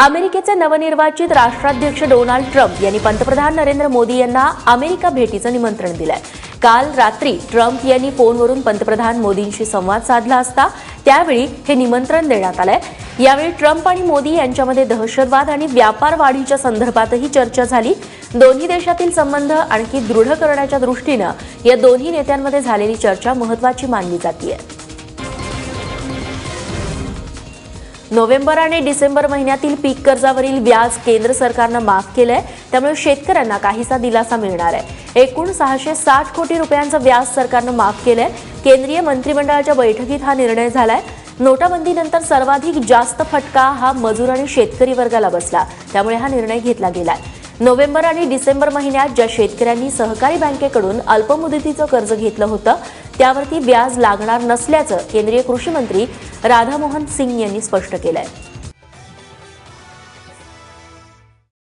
अमेरिकेचे नवनिर्वाचित राष्ट्राध्यक्ष डोनाल्ड ट्रम्प यांनी पंतप्रधान नरेंद्र मोदी यांना अमेरिका भेटीचं निमंत्रण दिलंय. काल रात्री ट्रम्प यांनी फोनवरून पंतप्रधान मोदींशी संवाद साधला असता त्यावेळी हे निमंत्रण देण्यात आलंय. यावेळी ट्रम्प आणि मोदी यांच्यामध्ये दहशतवाद आणि व्यापार वाढीच्या संदर्भातही चर्चा झाली. दोन्ही देशातील संबंध आणखी दृढ करण्याच्या दृष्टीनं या दोन्ही नेत्यांमध्ये झालेली चर्चा महत्वाची मानली जाते नोव्हेंबर आणि डिसेंबर महिन्यातील पीक कर्जावरील व्याज केंद्र सरकारनं माफ केलंय. त्यामुळे शेतकऱ्यांना काहीसा दिलासा मिळणार आहे. एकूण सहाशे साठ कोटी रुपयांचं व्याज सरकारनं माफ केलंय. केंद्रीय मंत्रिमंडळाच्या बैठकीत हा निर्णय झालाय. नोटाबंदीनंतर सर्वाधिक जास्त फटका हा मजूर आणि शेतकरी वर्गाला बसला. त्यामुळे हा निर्णय घेतला गेलाय. नोव्हेंबर आणि डिसेंबर महिन्यात ज्या शेतकऱ्यांनी सहकारी बँकेकडून अल्पमुदतीचं कर्ज घेतलं होतं त्यावरती व्याज लागणार नसल्याचं केंद्रीय कृषी मंत्री राधामोहन सिंग यांनी स्पष्ट केलंय.